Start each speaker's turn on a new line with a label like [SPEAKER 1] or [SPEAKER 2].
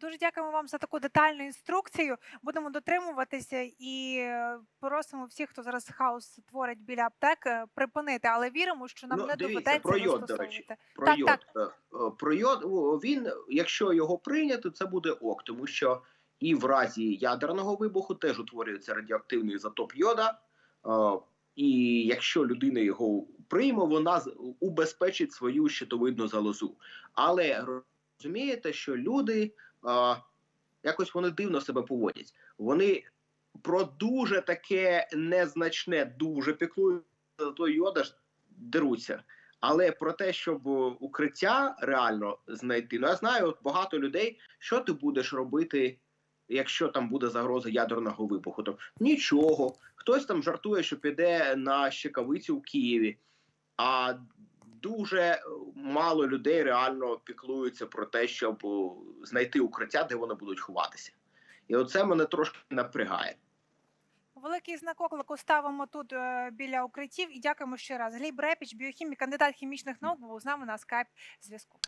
[SPEAKER 1] Дуже дякуємо вам за таку детальну інструкцію. Будемо дотримуватися і просимо всіх, хто зараз хаос творить біля аптек, е, припинити, але віримо, що нам
[SPEAKER 2] Ну,
[SPEAKER 1] не
[SPEAKER 2] дивіться,
[SPEAKER 1] доведеться
[SPEAKER 2] про йод, до речі. Про
[SPEAKER 1] Так,
[SPEAKER 2] йод. Е, е, Про йод, він, якщо його прийняти, це буде ок, тому що і в разі ядерного вибуху теж утворюється радіоактивний ізотоп йода. І якщо людина його прийме, вона убезпечить свою щитовидну залозу. Але розумієте, що люди е, якось вони дивно себе поводять. Вони про дуже таке незначне, дуже піклують той йода ж деруться. Але про те, щоб укриття реально знайти, ну я знаю багато людей, що ти будеш робити, якщо там буде загроза ядерного вибуху. Тобто нічого. Хтось там жартує, що піде на щекавицю в Києві, а дуже е, мало людей реально піклуються про те, щоб е, знайти укриття, де вони будуть ховатися. І оце мене трошки напрягає.
[SPEAKER 1] Великий знак оклику ставимо тут е, біля укриттів і дякуємо ще раз. Гліб Репіч, біохімік, кандидат хімічних наук, був з нами на скайп зв'язку.